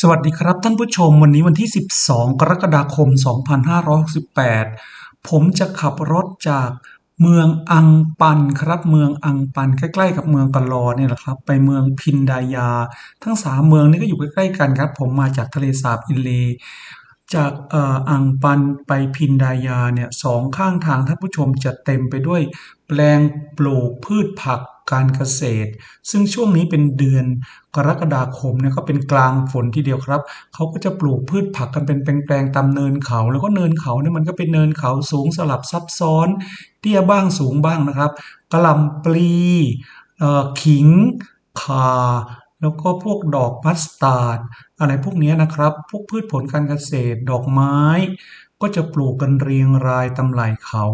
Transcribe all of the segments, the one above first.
สวัสดีครับท่านผู้ชมวันนี้วันที่ 12 กรกฎาคม 2568 ผมจะขับรถจากเมืองอังปันครับ เมืองอังปันใกล้ๆ กับเมืองกะลอเนี่ยแหละครับ ไปเมืองพินดายา ทั้งสามเมืองนี้ก็อยู่ใกล้ๆกันครับ ผมมาจากทะเลสาบอินเล จากอ่ออังปันไปพินดายาเนี่ยสองข้างทางท่านผู้ชมจะเต็มไปด้วยแปลงปลูกพืชผักการเกษตร ซึ่งช่วงนี้เป็นเดือนกรกฎาคมเนี่ยก็เป็นกลางฝนทีเดียวครับ เขาก็จะปลูกพืชผักกันเป็นแปลงๆตามเนินเขา แล้วก็เนินเขาเนี่ยมันก็เป็นเนินเขาสูงสลับซับซ้อน เตี้ยบ้างสูงบ้างนะครับกระลำปลีขิงข่า แล้วก็พวกดอกมัสตาร์ดอะไรพวกนี้นะครับ พวกพืชผลการเกษตร ดอกไม้ ก็จะปลูกกันเรียงรายตำไหล่เขา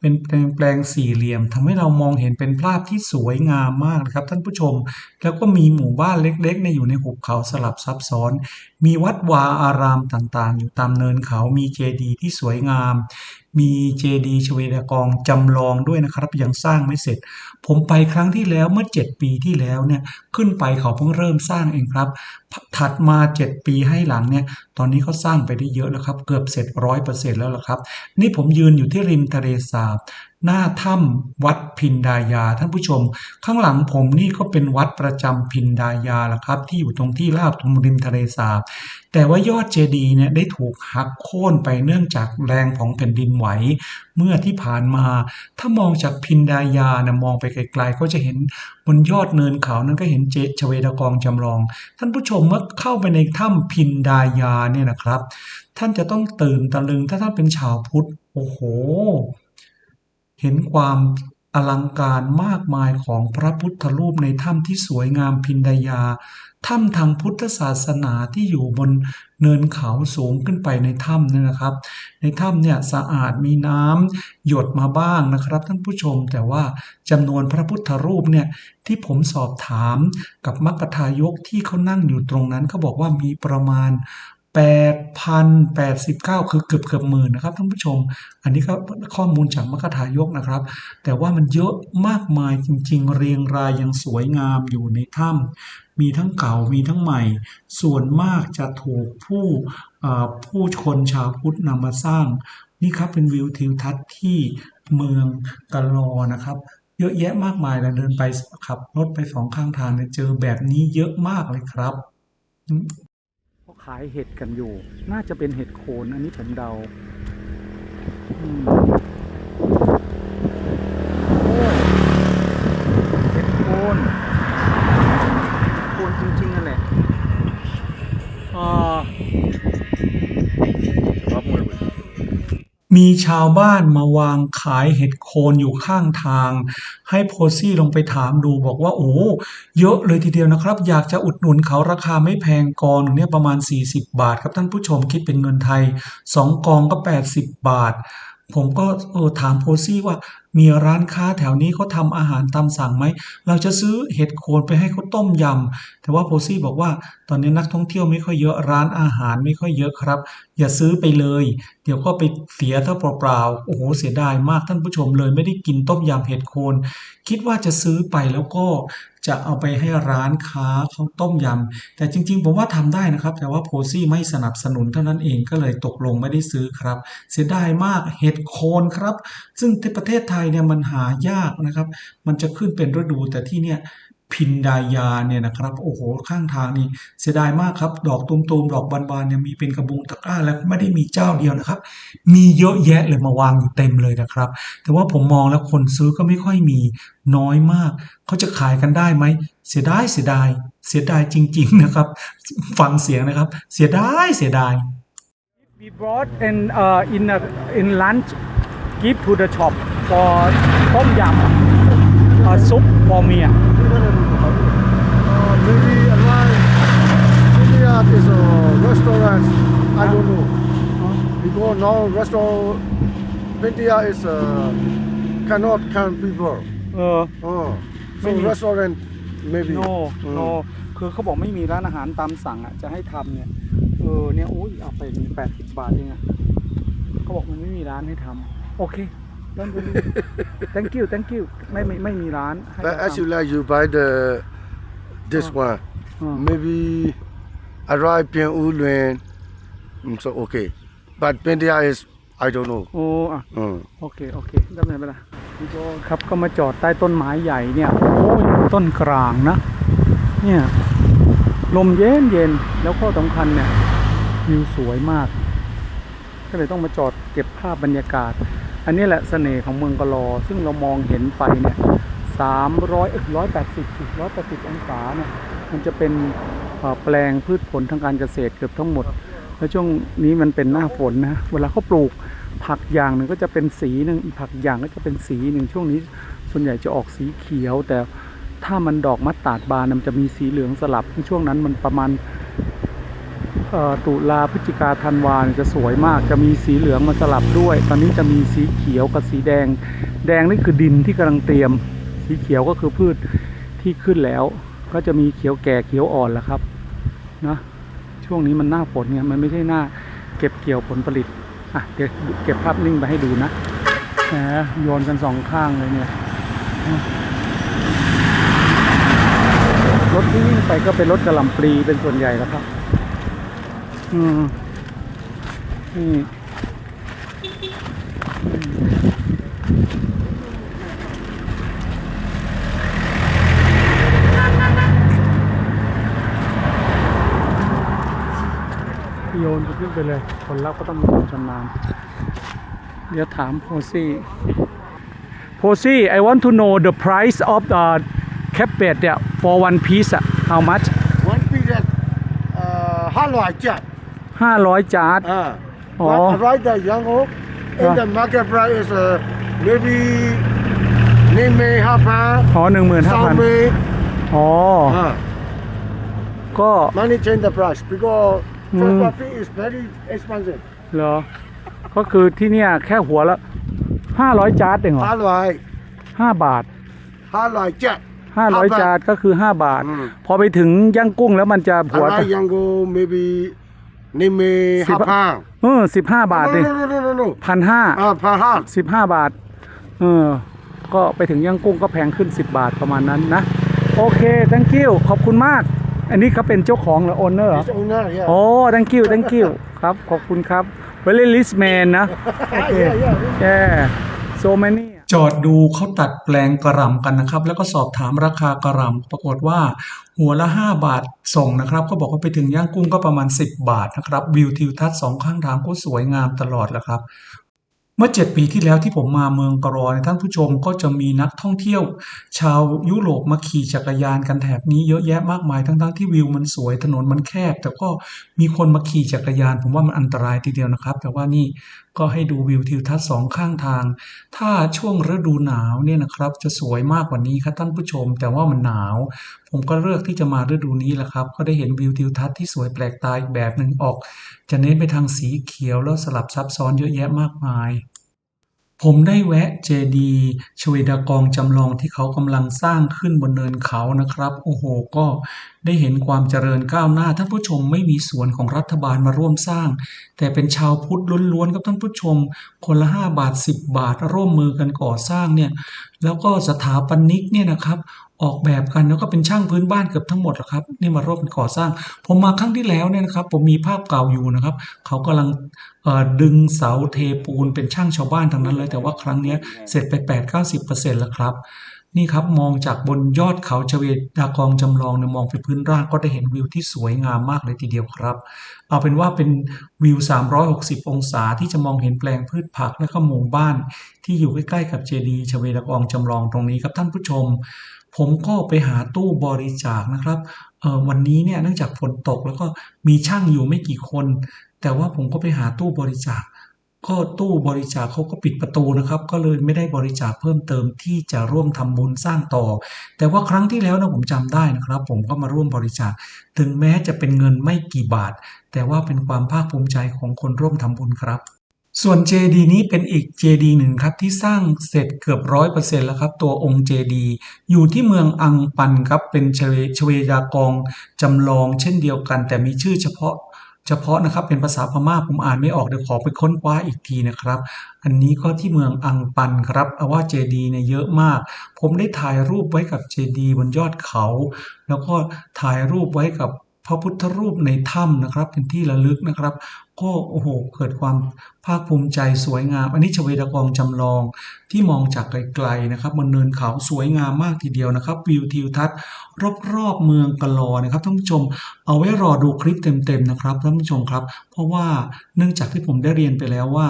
เป็นแปลงสี่เหลี่ยมทำให้เรามองเห็นเป็นภาพที่สวยงามมากนะครับ ท่านผู้ชม แล้วก็มีหมู่บ้านเล็กๆในอยู่ในหุบเขาสลับซับซ้อน มีวัดวาอารามต่างๆ อยู่ตามเนินเขามีเจดีย์ที่สวยงาม มีเจดีย์ชเวดากองจำลองด้วยนะครับ ยังสร้างไม่เสร็จ ผมไปครั้งที่แล้วเมื่อ 7 ปีที่แล้วเนี่ยขึ้นไปเขาเพิ่งเริ่มสร้างเองครับ ถัดมา 7 ปีให้หลังเนี่ยตอนนี้เขาสร้างไปได้เยอะแล้วครับ เกือบเสร็จร้อยเปอร์เซ็นต์แล้วล่ะครับ นี่ผมยืนอยู่ที่ริมทะเลสาบ หน้าถ้ำวัดพินดายา ท่านผู้ชม ข้างหลังผมนี่ก็เป็นวัดประจำพินดายาละครับ ที่อยู่ตรงที่ราบตรงริมทะเลสาบ แต่ว่ายอดเจดีย์เนี่ยได้ถูกหักโค่นไปเนื่องจากแรงของแผ่นดินไหว เมื่อที่ผ่านมา ถ้ามองจากพินดายานะมองไปไกลๆ ก็จะเห็นบนยอดเนินเขานั้นก็เห็นเจชเวดากองจำลอง ท่านผู้ชมเมื่อเข้าไปในถ้ำพินดายาเนี่ยนะครับ ท่านจะต้องตื่นตะลึงถ้าท่านเป็นชาวพุทธโอ้โห เห็นความอลังการมากมายของพระพุทธรูปในถ้ำที่สวยงามพินดายา ถ้ำทางพุทธศาสนาที่อยู่บนเนินเขาสูงขึ้นไปในถ้ำนี่นะครับ ในถ้ำเนี่ยสะอาดมีน้ำหยดมาบ้างนะครับ ท่านผู้ชมแต่ว่าจำนวนพระพุทธรูปเนี่ยที่ผมสอบถามกับมัคคทายกที่เขานั่งอยู่ตรงนั้นเขาบอกว่ามีประมาณ 8,089 คือเกือบเกือบหมื่นนะครับท่านผู้ชม อันนี้ก็ข้อมูลจากมัคคทายกนะครับ แต่ว่ามันเยอะมากมายจริง ๆ เรียงรายยังสวยงามอยู่ในถ้ำมีทั้งเก่ามีทั้งใหม่ ส่วนมากจะถูกผู้ผู้คนชาวพุทธนำมาสร้าง นี่ครับเป็นวิวทิวทัศน์ที่เมืองกะลอนะครับเยอะแยะมากมายเลยเดินไปขับรถไปสองข้างทางเนี่ยเจอแบบนี้เยอะมากเลยครับ ขายเห็ดกันอยู่ น่าจะเป็นเห็ดโคนอันนี้ผมเดาอืมโอ้เห็ดโคนโคนจริงๆนั่นแหละอ่า มีชาวบ้านมาวางขายเห็ดโคนอยู่ข้างทาง ให้โพซี่ลงไปถามดูบอกว่าโอ้เยอะเลยทีเดียวนะครับ อยากจะอุดหนุนเขาราคาไม่แพงกองหนึ่งเนี่ยประมาณ 40 บาทครับท่านผู้ชมคิดเป็นเงินไทย 2 กองก็ 80 บาท ผมก็เออถามโพซี่ว่ามีร้านค้าแถวนี้เขาทำอาหารตามสั่งไหม เราจะซื้อเห็ดโคนไปให้เขาต้มยำ แต่ว่าโพซี่บอกว่า อนนี้นักท่องเที่ยวไม่ค่อยเยอะร้านอาหารไม่ค่อยเยอะครับ อย่าซื้อไปเลย เดี๋ยวก็ไปเสียเท่าเปล่าๆโอ้โหเสียดายมากท่านผู้ชมเลยไม่ได้กินต้มยำเห็ดโคน คิดว่าจะซื้อไปแล้วก็จะเอาไปให้ร้านค้าเขาต้มยำแต่จริงๆ ผมว่าทำได้นะครับ แต่ว่าโพซี่ไม่สนับสนุนเท่านั้นเองก็เลยตกลงไม่ได้ซื้อครับ เสียดายมากเห็ดโคนครับ ซึ่งที่ประเทศไทยเนี่ยมันหายากนะครับ มันจะขึ้นเป็นฤดูแต่ที่เนี่ย พินดายาเนี่ยนะครับโอ้โหข้างทางนี่เสียดายมากครับ ดอกตูมๆดอกบานๆเนี่ยมีเป็นกระบุงตะกร้าแล้วไม่ได้มีเจ้าเดียวนะครับ มีเยอะแยะเลยมาวางอยู่เต็มเลยนะครับ แต่ว่าผมมองแล้วคนซื้อก็ไม่ค่อยมีน้อยมากเขาจะขายกันได้ไหมเสียดายเสียดาย เสียดายจริง ๆนะครับ ฟังเสียงนะครับ เสียดายเสียดาย we brought in uh, in a, in lunch give to the shop for ต้มยำ uh, soup for me maybe around India is a restaurant. I don't know. Because now restaurant India is uh, cannot count people. เออ Uh, so Maybe. restaurant maybe. no Mm. no คือเขาบอกไม่มีร้านอาหารตามสั่งอะ จะให้ทำเนี่ย เออ เนี่ย อุ้ยเอาไปแปดสิบบาทเองอะเขาบอกมันไม่มีร้านให้ทำโอเค don't worry thank you thank you ไม่ไม่ไม่มีร้านให้ But เราทำ actually, like you buy the this Uh. one. Uh. Maybe arrive Pian U Luan. Mm, So okay. But Pindia is I don't know. โอ้อะ Mm. โอเคโอเคได้ไหมเวลาครับก็มาจอดใต้ต้นไม้ใหญ่เนี่ยโอ้ยต้นกลางนะ เนี่ย ลมเย็นเย็นแล้วก็สำคัญเนี่ยวิวสวยมาก ก็เลยต้องมาจอดเก็บภาพบรรยากาศ อันนี้แหละเสน่ห์ของเมืองกะลอ ซึ่งเรามองเห็นไปเนี่ย สามร้อยร้อยแปดสิบร้อยแปดสิบองศาเนี่ยมันจะเป็นแปลงพืชผลทางการเกษตรเกือบทั้งหมด แล้วช่วงนี้มันเป็นหน้าฝนนะเวลาเขาปลูกผักอย่างหนึ่งก็จะเป็นสีหนึ่งผักอย่างก็จะเป็นสีหนึ่งช่วงนี้ส่วนใหญ่จะออกสีเขียว แต่ถ้ามันดอกมัดตาดบานมันจะมีสีเหลืองสลับช่วงนั้นมันประมาณตุลาพฤศจิกาธันวาจะสวยมากจะมีสีเหลืองมาสลับด้วย ตอนนี้จะมีสีเขียวกับสีแดง แดงนี่คือดินที่กำลังเตรียม สีเขียวก็คือพืชที่ขึ้นแล้ว ก็จะมีเขียวแก่เขียวอ่อนแล้วครับนะช่วงนี้มันหน้าฝนเนี่ยมันไม่ใช่หน้าเก็บเกี่ยวผลผลิตอะเดี๋ยวเก็บภาพนิ่งไปให้ดูนะแหมโยนกันสองข้างเลยเนี่ยรถที่วิ่งไปก็เป็นรถกระหล่ำปลีเป็นส่วนใหญ่แล้วครับ อืมนี่ โยนขึ้นไปเลย คนรับก็ต้องมีความชำนาญ เดี๋ยวถามโพซี่ โพซี่ I want to know the price of the carpet เนี่ย for one piece อะ how much One piece at uh, hello I chat. 500จาร์ด Uh, Oh. but right the young oak in Yeah. the market price is uh, maybe name me half pound, อ๋อหนึ่งหมื่นห้าพัน some me. อ๋อ Uh, ก็ money change the price because Mm. transport fee is very expensive. เหรอ ก็คือที่เนี่ยแค่หัวละห้าร้อยจาร์ดเองเหรอ Hello I ห้าบาท hello I chat. ห้าร้อยจาร์ดก็คือห้าบาท อืม พอไปถึงย่างกุ้งแล้วมันจะหัว Alright, young go maybe name me half Sipa- pound. เออสิบห้าบาท No, ดิ no, no, no, no, no. พันห้า Uh, per half. สิบห้าบาท เออ ก็ไปถึงย่างกุ้งก็แพงขึ้นสิบบาทประมาณนั้นนะ โอเค thank you ขอบคุณมาก อันนี้เขาเป็นเจ้าของหรือ owner เหรอ It's owner, yeah. โอ้ thank you thank you ครับ ขอบคุณครับ very rich man นะ โอเค yeah, yeah. yeah so many จอดดูเขาตัดแปลงกระหล่ำกันนะครับ แล้วก็สอบถามราคากระหล่ำปรากฏว่าหัวละ 5 บาทส่งนะครับก็บอกว่าไปถึงย่างกุ้งก็ประมาณ 10 บาทนะครับวิวทิวทัศน์สองข้างทางก็สวยงามตลอดแหละครับ เมื่อ 7 ปีที่แล้วที่ผมมาเมืองกรอในท่านผู้ชมก็จะมีนักท่องเที่ยว ชาวยุโรปมาขี่จักรยานกันแถบนี้เยอะแยะมากมายทั้งๆที่วิวมันสวยถนนมันแคบ แต่ก็มีคนมาขี่จักรยาน ผมว่ามันอันตรายทีเดียวนะครับ แต่ว่านี่ก็ให้ดูวิวทิวทัศน์สองข้างทาง ถ้าช่วงฤดูหนาวเนี่ยนะครับจะสวยมากกว่านี้ครับท่านผู้ชม แต่ว่ามันหนาว ผมก็เลือกที่จะมาฤดูนี้แหละครับ ก็ได้เห็นวิวทิวทัศน์ที่สวยแปลกตาอีกแบบหนึ่งออก จะเน้นไปทางสีเขียวแล้วสลับซับซ้อนเยอะแยะมากมาย ผมได้แวะเจดียชเวดากองจำลองที่เขากำลังสร้างขึ้นบนเนินเขานะครับ โอ้โห ก็ได้เห็นความเจริญก้าวหน้าท่านผู้ชมไม่มีส่วนของรัฐบาลมาร่วมสร้าง แต่เป็นชาวพุทธล้วนๆครับท่านผู้ชม คนละ 5 บาท 10 บาทร่วมมือกันก่อสร้างเนี่ย แล้วก็สถาปนิกเนี่ยนะครับ ออกแบบกันแล้วก็เป็นช่างพื้นบ้านเกือบทั้งหมดแหละครับนี่มาร่วมก่อสร้าง ผมมาครั้งที่แล้วเนี่ยนะครับ ผมมีภาพเก่าอยู่นะครับ เขากำลังดึงเสาเทปูนเป็นช่างชาวบ้านทั้งนั้นเลย แต่ว่าครั้งนี้เสร็จไป 8-90%แล้วครับนี่ครับมองจากบนยอดเขาชเวดากองจำลองเนี่ยมองไปพื้นราบก็ได้เห็นวิวที่สวยงามมากเลยทีเดียวครับ เอาเป็นว่าเป็นวิว 360 องศาที่จะมองเห็นแปลงพืชผักและก็หมู่บ้าน ที่อยู่ใกล้ๆกับเจดีย์ชเวดากองจำลองตรงนี้ครับท่านผู้ชม ผมก็ไปหาตู้บริจาคนะครับวันนี้เนี่ยเนื่องจากฝนตกแล้วก็มีช่างอยู่ไม่กี่คน แต่ว่าผมก็ไปหาตู้บริจาค ก็ตู้บริจาคเขาก็ปิดประตูนะครับ ก็เลยไม่ได้บริจาคเพิ่มเติมที่จะร่วมทำบุญสร้างต่อ แต่ว่าครั้งที่แล้วนะผมจำได้นะครับ ผมก็มาร่วมบริจาค ถึงแม้จะเป็นเงินไม่กี่บาท แต่ว่าเป็นความภาคภูมิใจของคนร่วมทำบุญครับ ส่วนเจดีนี้เป็นอีกเจดีหนึ่งครับที่สร้างเสร็จเกือบร้อยเปอร์เซ็นต์แล้วครับ ตัวองค์เจดีอยู่ที่เมืองอังปันครับเป็นชเวชเวดากองจำลองเช่นเดียวกัน แต่มีชื่อเฉพาะเฉพาะนะครับเป็นภาษาพม่าผมอ่านไม่ออกเดี๋ยวขอไปค้นคว้าอีกทีนะครับ อันนี้ก็ที่เมืองอังปันครับเอาว่าเจดีเนี่ยเยอะมาก ผมได้ถ่ายรูปไว้กับเจดีบนยอดเขา แล้วก็ถ่ายรูปไว้กับ พระพุทธรูปในถ้ำนะครับ เป็นที่ระลึกนะครับ ก็โอ้โหเกิดความภาคภูมิใจสวยงาม อันนี้ชเวดากองจำลองที่มองจากไกลๆนะครับบนเนินเขาสวยงามมากทีเดียวนะครับ วิวทิวทัศน์รอบๆเมืองกะลอนะครับท่านผู้ชมเอาไว้รอดูคลิปเต็มๆนะครับท่านผู้ชมครับ เพราะว่าเนื่องจากที่ผมได้เรียนไปแล้วว่า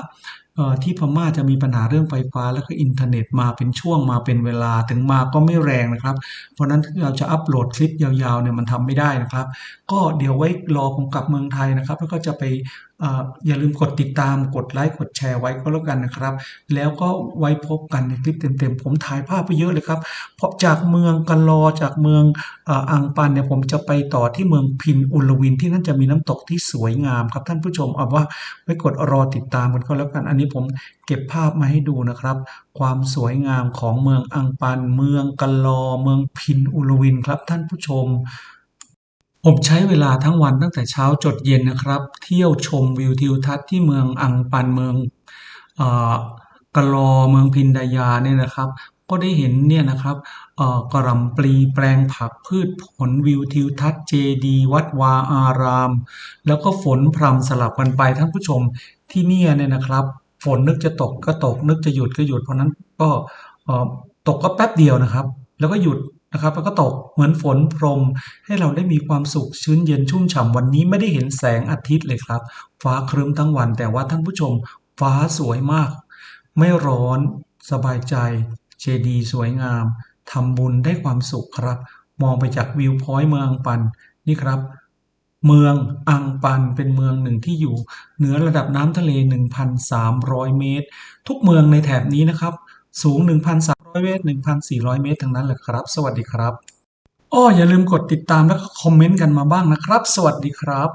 ที่พม่าจะมีปัญหาเรื่องไฟฟ้าแล้วก็อินเทอร์เน็ตมาเป็นช่วงมาเป็นเวลาถึงมาก็ไม่แรงนะครับ เพราะนั้นเราจะอัปโหลดคลิปยาวๆเนี่ยมันทำไม่ได้นะครับ ก็เดี๋ยวไว้รอผมกลับเมืองไทยนะครับ แล้วก็จะไป อย่าลืมกดติดตามกดไลค์กดแชร์ไว้ก็แล้วกันนะครับ แล้วก็ไว้พบกันในคลิปเต็มๆ ผมถ่ายภาพไปเยอะเลยครับ เพราะจากเมืองกะลอจากเมืองอังปันเนี่ยผมจะไปต่อที่เมืองพินอุลวินที่นั่นจะมีน้ำตกที่สวยงามครับท่านผู้ชมเอาว่าไว้กดรอติดตามกันก็แล้วกัน อันนี้ผมเก็บภาพมาให้ดูนะครับ ความสวยงามของเมืองอังปัน เมืองกะลอเมืองพินอุลวินครับท่านผู้ชม ผมใช้เวลาทั้งวันตั้งแต่เช้าจดเย็นนะครับ เที่ยวชมวิวทิวทัศน์ที่เมืองอังปันเมืองอกะลอเมืองพินดายาเนี่ยนะครับ ก็ได้เห็นเนี่ยนะครับกระลำปลีแปลงผักพืชผลวิวทิวทัศน์เจดีวัดวาอาราม แล้วก็ฝนพรำสลับกันไปท่านผู้ชมที่เนี่ยเนี่ยนะครับ ฝนนึกจะตกก็ตกนึกจะหยุดก็หยุดเพราะนั้นก็ตกก็แป๊บเดียวนะครับ แล้วก็หยุด นะครับแล้วก็ตกเหมือนฝนพรมให้เราได้มีความสุขชื้นเย็นชุ่มฉ่ำวันนี้ไม่ได้เห็นแสงอาทิตย์เลยครับ ฟ้าครึ้มทั้งวัน แต่ว่าท่านผู้ชม ฟ้าสวยมาก ไม่ร้อนสบายใจ เจดีย์สวยงามทำบุญได้ความสุขครับ มองไปจากวิวพอยต์เมืองอังปันนี่ครับ เมืองอังปันเป็นเมืองหนึ่งที่อยู่ เหนือระดับน้ำทะเล 1,300 เมตร ทุกเมืองในแถบนี้นะครับ สูง 1,300 เมตร 1,400 เมตรทั้งนั้นแหละครับ สวัสดีครับอ้ออย่าลืมกดติดตามแล้วก็คอมเมนต์กันมาบ้างนะครับ สวัสดีครับ